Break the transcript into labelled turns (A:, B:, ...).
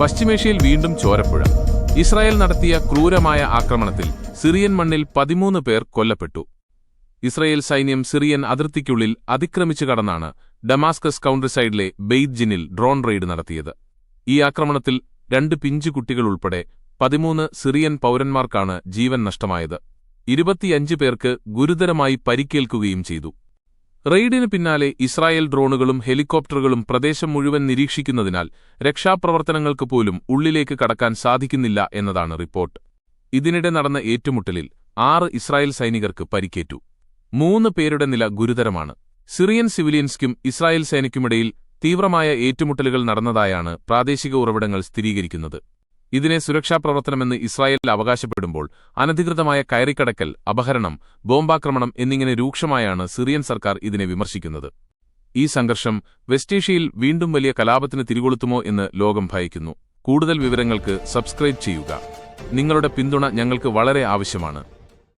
A: പശ്ചിമേഷ്യയിൽ വീണ്ടും ചോരപ്പുഴ. ഇസ്രായേൽ നടത്തിയ ക്രൂരമായ ആക്രമണത്തിൽ സിറിയൻ മണ്ണിൽ പതിമൂന്ന് പേർ കൊല്ലപ്പെട്ടു. ഇസ്രായേൽ സൈന്യം സിറിയൻ അതിർത്തിക്കുള്ളിൽ അതിക്രമിച്ചു കടന്നാണ് ഡമാസ്കസ് കൗണ്ടർസൈഡിലെ ബെയ്ത്ജിനിൽ ഡ്രോൺ റെയ്ഡ് നടത്തിയത്. ഈ ആക്രമണത്തിൽ രണ്ട് പിഞ്ചു ഉൾപ്പെടെ പതിമൂന്ന് സിറിയൻ പൗരന്മാർക്കാണ് ജീവൻ നഷ്ടമായത്. ഇരുപത്തിയഞ്ച് പേർക്ക് ഗുരുതരമായി പരിക്കേൽക്കുകയും ചെയ്തു. റെയ്ഡിന് പിന്നാലെ ഇസ്രായേൽ ഡ്രോണുകളും ഹെലികോപ്റ്ററുകളും പ്രദേശം മുഴുവൻ നിരീക്ഷിക്കുന്നതിനാൽ രക്ഷാപ്രവർത്തനങ്ങൾക്ക് പോലും ഉള്ളിലേക്ക് കടക്കാൻ സാധിക്കുന്നില്ല എന്നതാണ് റിപ്പോർട്ട്. ഇതിനിടെ നടന്ന ഏറ്റുമുട്ടലിൽ ആറ് ഇസ്രായേൽ സൈനികർക്ക് പരിക്കേറ്റു. മൂന്ന് പേരുടെ നില ഗുരുതരമാണ്. സിറിയൻ സിവിലിയൻസ്ക്കും ഇസ്രായേൽ സേനയ്ക്കുമിടയിൽ തീവ്രമായ ഏറ്റുമുട്ടലുകൾ നടന്നതായാണ് പ്രാദേശിക ഉറവിടങ്ങൾ സ്ഥിരീകരിക്കുന്നത്. ഇതിനെ സുരക്ഷാ പ്രവർത്തനമെന്ന് ഇസ്രായേൽ അവകാശപ്പെടുമ്പോൾ അനധികൃതമായ കയറിക്കടക്കൽ അപഹരണം ബോംബാക്രമണം എന്നിങ്ങനെ രൂക്ഷമായാണ് സിറിയൻ സർക്കാർ ഇതിനെ വിമർശിക്കുന്നത്. ഈ സംഘർഷം വെസ്റ്റേഷ്യയിൽ വീണ്ടും വലിയ കലാപത്തിന് തിരികൊളുത്തുമോ എന്ന് ലോകം ഭയക്കുന്നു. കൂടുതൽ വിവരങ്ങൾക്ക് സബ്സ്ക്രൈബ് ചെയ്യുക. നിങ്ങളുടെ പിന്തുണ ഞങ്ങൾക്ക് വളരെ ആവശ്യമാണ്.